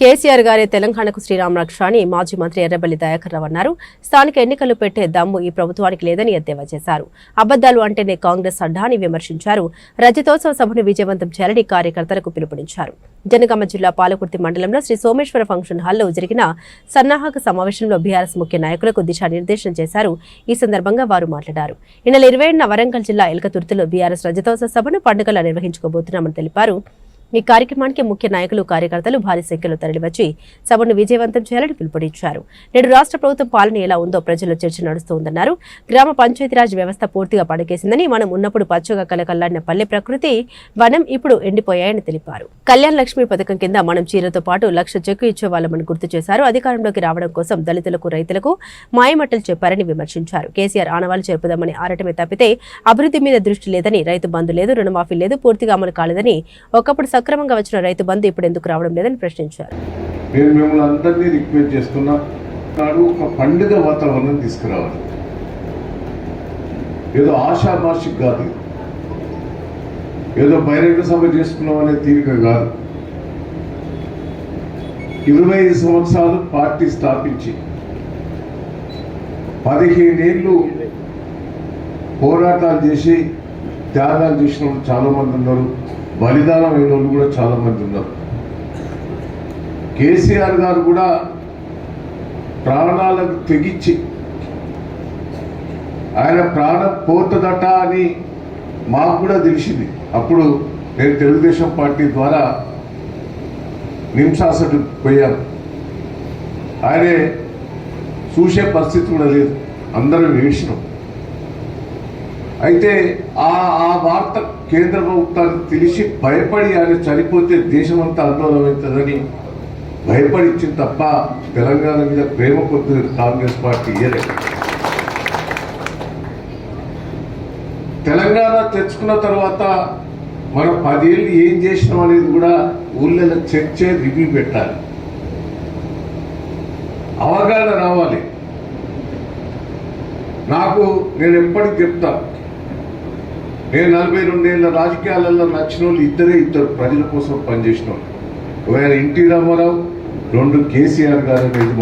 కేసీఆర్ గారే తెలంగాణకు శ్రీరామ రక్ష అని మాజీ మంత్రి ఎర్రబెల్లి దయాకర్ రావు అన్నారు. స్థానిక ఎన్నికలు పెట్టే దమ్ము ఈ ప్రభుత్వానికి లేదని ఎద్దేవా చేశారు. అబద్దాలు అంటేనే కాంగ్రెస్ అడ్డా అని విమర్శించారు. రజతోత్సవ సభను విజయవంతం చేయాలని కార్యకర్తలకు పిలుపునిచ్చారు. జనగామ జిల్లా పాలకుర్తి మండలంలో శ్రీ సోమేశ్వర ఫంక్షన్ హాల్లో జరిగిన సన్నాహక సమావేశంలో బీఆర్ఎస్ ముఖ్య నాయకులకు దిశానిర్దేశం చేశారు. ఈ సందర్భంగా వారు మాట్లాడారు. ఈ నెల ఇరవై వరంగల్ జిల్లా ఎలకతుర్తిలో బీఆర్ఎస్ రజతోత్సవ సభను పండుగలా నిర్వహించుకోబోతున్నామని తెలిపారు. ఈ కార్యక్రమానికి ముఖ్య నాయకులు కార్యకర్తలు భారీ సంఖ్యలో తరలివచ్చి సభను విజయవంతం చేయాలని పిలుపునిచ్చారు. నేడు రాష్ట్ర ప్రభుత్వం పాలన ఎలా ఉందో ప్రజల్లో చర్చ నడుస్తోందన్నారు. గ్రామ పంచాయతీరాజ్ వ్యవస్థ పూర్తిగా పడకేసిందని మనం ఉన్నప్పుడు పచ్చగా కలకల్లాడిన పల్లె ప్రకృతి వనం ఇప్పుడు ఎండిపోయాయని తెలిపారు. కళ్యాణ్ లక్ష్మి పథకం కింద మనం చీరతో పాటు లక్ష చెక్కు ఇచ్చేవాళ్ళమని గుర్తు చేశారు. అధికారంలోకి రావడం కోసం దళితులకు రైతులకు మాయమట్టలు చెప్పారని విమర్శించారు. కేసీఆర్ ఆనవాళ్ళు చెరుపుదామని ఆరటమే తప్పితే అభివృద్ధి మీద దృష్టి లేదని రైతు బంధు లేదు రుణమాఫీ లేదు పూర్తిగా అమలు కాలేదని ఒకప్పుడు సక్రమంగా వచ్చిన రైతు బంధు ఇప్పుడు ఎందుకు రావడం లేదని ప్రశ్నించారు. నేను మిమ్మల్ని అందరినీ రిక్వెస్ట్ చేస్తున్నా నాడు ఒక పండుగ వాతావరణం తీసుకురావాలి. ఏదో ఆషామాషిక్ కాదు ఏదో బహిరంగ సభ చేసుకున్నాం అనే తీరిక కాదు. ఇరవై ఐదు సంవత్సరాలు పార్టీ స్థాపించి పదిహేనేళ్ళు పోరాటాలు చేసి త్యాగాలు చేసిన వాళ్ళు చాలా మంది ఉన్నారు. బలిదానం అయిన వాళ్ళు కూడా చాలా మంది ఉన్నారు. కేసీఆర్ గారు కూడా ప్రాణాలకు తెగించి ఆయన ప్రాణం పోతుందట అని మాకు కూడా తెలిసింది. అప్పుడు నేను తెలుగుదేశం పార్టీ ద్వారా నింసాసటు పోయాను. ఆయనే చూసే పరిస్థితి కూడా లేదు. అందరం ఏడ్చినాం. అయితే ఆ ఆ వార్త కేంద్ర ప్రభుత్వానికి తెలిసి భయపడి ఆయన చనిపోతే దేశమంతా ఆందోళన అవుతుందని భయపడిచ్చింది తప్ప తెలంగాణ మీద ప్రేమ కొద్ది కాంగ్రెస్ పార్టీ ఇయ్యలేదు. తెలంగాణ తెచ్చుకున్న తర్వాత మనం పదేళ్ళు ఏం చేసినాం అనేది కూడా ఊళ్ళలో చర్చే రివ్యూ పెట్టాలి. అవగాహన రావాలి. నాకు నేను ఎప్పటికి చెప్తాను నేను నలభై రెండేళ్ళ రాజకీయాలలో నచ్చిన వాళ్ళు ఇద్దరే ఇద్దరు ప్రజల కోసం పనిచేసిన వాళ్ళు. ఒకవేళ ఎన్టీ రామారావు రెండు కేసీఆర్ గారు అనేది